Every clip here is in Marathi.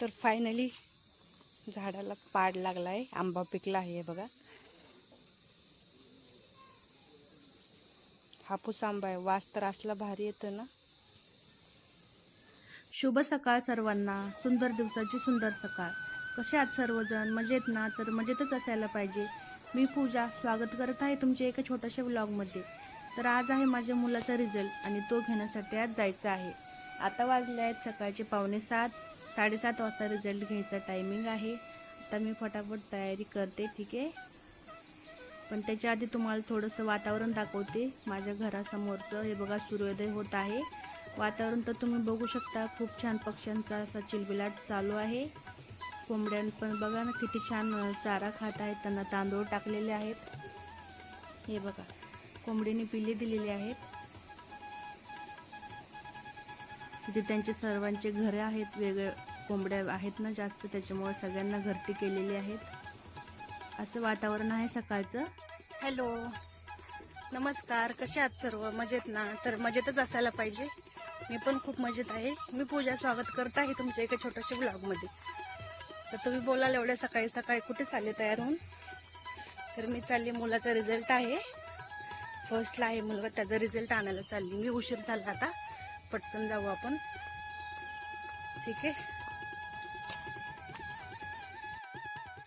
तर फायनली झाडाला पाड लागला आहे आंबा पिकला आहे बघा. हापूस आंबा आहे वास तर असला भारी येतो ना. शुभ सकाळ सर्वांना सुंदर दिवसाची सुंदर सकाळ. कसे आहात सर्वजण? मजेत ना? तर मजेतच असायला पाहिजे. मी पूजा स्वागत करत आहे तुमच्या एका छोट्याशा ब्लॉगमध्ये तर आज आहे माझ्या मुलाचा रिझल्ट आणि तो घेण्यासाठी आज जायचं आहे. आता वाजले आहेत सकाळचे पावणे सात. साडेसात वाजता रिझल्ट घ्यायचा टायमिंग आहे. आता मी फटाफट तयारी करते ठीक आहे? पण त्याच्या आधी तुम्हाला थोडंसं वातावरण दाखवते. माझ्या घरासमोरचं हे बघा सूर्योदय होत आहे. वातावरण तर तुम्ही बघू शकता. खूप छान पक्ष्यांचा असा चिलबिलाट चालू आहे. कोंबड्यां पण बघा ना किती छान चारा खात आहेत. त्यांना तांदूळ टाकलेले आहेत. हे बघा कोंबडीने पिल्ले दिलेली आहेत. तिथे त्यांचे सर्वांचे घरे आहेत वेगळे कोंबड्या आहेत ना जास्त त्याच्यामुळे सगळ्यांना घरटी केलेली आहेत. असं वातावरण आहे सकाळचं. हॅलो. नमस्कार कसे आहात सर्व? मजेत ना? तर मजेतच असायला पाहिजे. मी पण खूप मजेत आहे. मी पूजा स्वागत करत आहे तुमच्या एका छोट्याशा ब्लॉगमध्ये. तर तुम्ही बोलाल एवढ्या सकाळी सकाळी कुठे चालले तयार होऊन? तर मी चालली मुलाचा रिझल्ट आहे. फर्स्टला आहे मुलगा त्याचा रिझल्ट आणायला चालली. मी उशीर झाला आता. पटकन जाऊ आपण. ठीक आहे?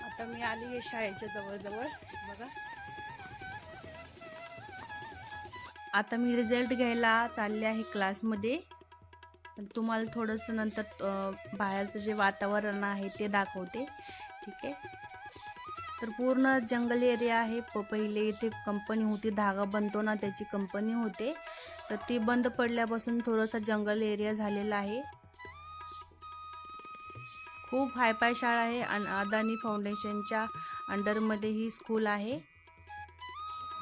आता मी आली आहे शाळेच्या जवळजवळ. बघा. आता मी रिझल्ट घ्यायला चालले आहे क्लासमध्ये पण तुम्हाला थोडंसं नंतर बाहेरचं जे वातावरण आहे ते दाखवते. ठीक आहे? तर पूर्ण जंगल एरिया आहे. प पहिले इथे कंपनी होती. धागा बनतो ना त्याची कंपनी होते. तर ती बंद पडल्यापासून थोडासा जंगल एरिया झालेला आहे. खूप हायपाय शाळा आहे आणि अदानी फाउंडेशनच्या अंडरमध्ये ही स्कूल आहे.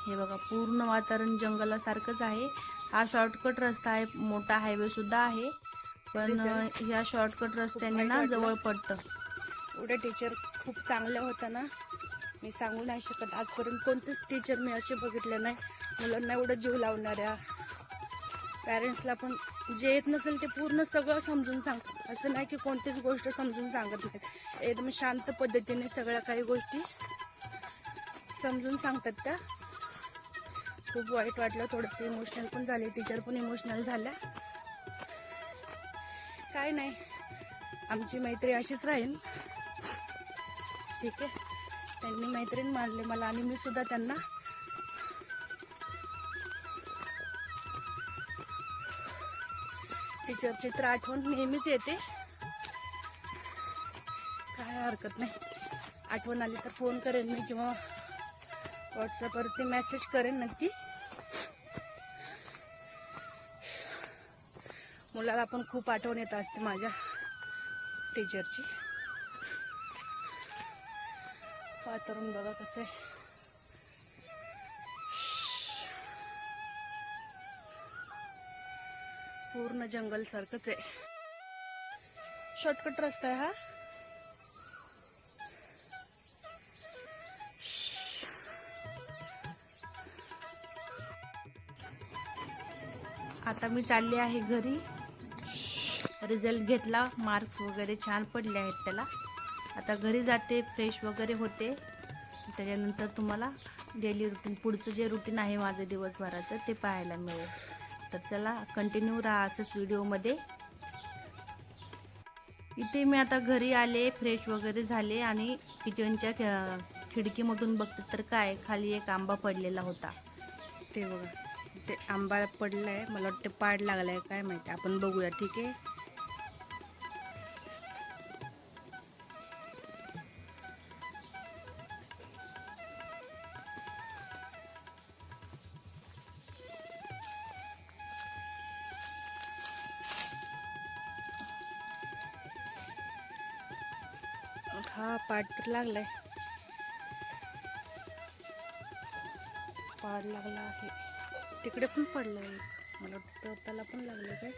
हे बघा पूर्ण वातावरण जंगलासारखंच आहे. हा शॉर्टकट रस्ता आहे मोठा हायवे सुद्धा आहे. पण ह्या शॉर्टकट रस्त्याने ना जवळ पडतं. एवढे टीचर खूप चांगल्या होत्या ना. मी सांगू नाही शकत. आजपर्यंत कोणतेच टीचर मी असे बघितले नाही. मुलांना एवढं जीव लावणाऱ्या. पॅरेंट्सला पण जे येत नसेल ते पूर्ण सगळं समजून सांगतात असं नाही की कोणतीच गोष्ट समजून सांगत नाही. एकदम शांत पद्धतीने सगळ्या काही गोष्टी समजून सांगतात त्या. खूप वाईट वाटलं थोडंसं इमोशनल पण झाले टीचर पण इमोशनल झाल्या. काय नाही. आमची मैत्री अशीच राहील. ठीक आहे. त्यांनी मैत्रीण मानले मला आणि मी सुद्धा त्यांना पिक्चरची तर आठवण नेहमीच येते. काय हरकत नाही. आठवण आली तर फोन करेन मी किंवा व्हॉट्सअपवरती मेसेज करेन नक्की. मुलाला पण खूप आठवण येत असते माझ्या टीचरची वातावरण बघा कसं आहे. पूर्ण जंगल सारखंच आहे. शॉर्टकट रस्ता आहे हा. आता मी चालले आहे घरी. रिझल्ट घेतला. मार्क्स वगैरे छान पडले आहेत त्याला. आता घरी जाते फ्रेश वगैरे होते. त्याच्यानंतर तुम्हाला डेली रुटीन पुढचं जे रुटीन आहे माझं दिवसभराचं ते पाहायला मिळेल. तर चला कंटिन्यू राहा असंच व्हिडिओमध्ये इथे मी आता घरी आले फ्रेश वगैरे झाले आणि किचनच्या खिडकीमधून बघते तर काय खाली एक आंबा पडलेला होता. ते बघा ते आंबा पडला आहे मला वाटतं पाड लागला आहे काय माहिती आपण बघूया ठीक आहे? हा पाड तर लागलाय. पाड लागला आहे. तिकडे पण पडलंय मला वाटतं त्याला पण लागलं काय?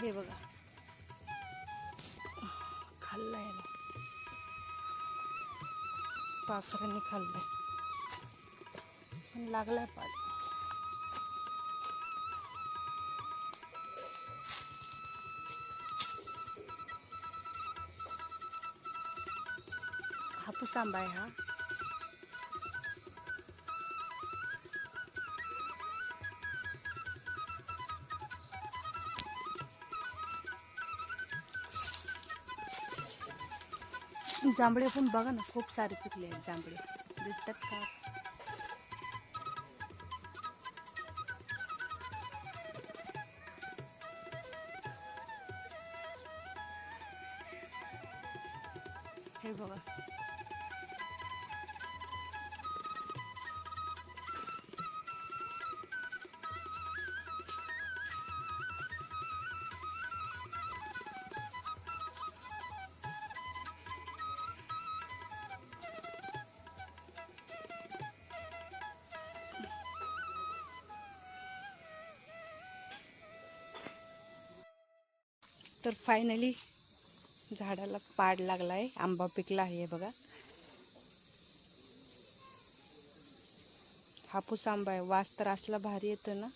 हे बघा. खाल्ला याला पाखरांनी खाल्लंय पण लागलाय पाड हापूस आंबा आहे हा. जांभळे पण बघा ना खूप सारे पिकले आहेत जांभळे. दिसतात का? हे बघा. तर फायनली झाडाला पाड लागला आहे आंबा पिकला आहे हे बघा. हापूस आंबा आहे. वास तर असला भारी येतो ना.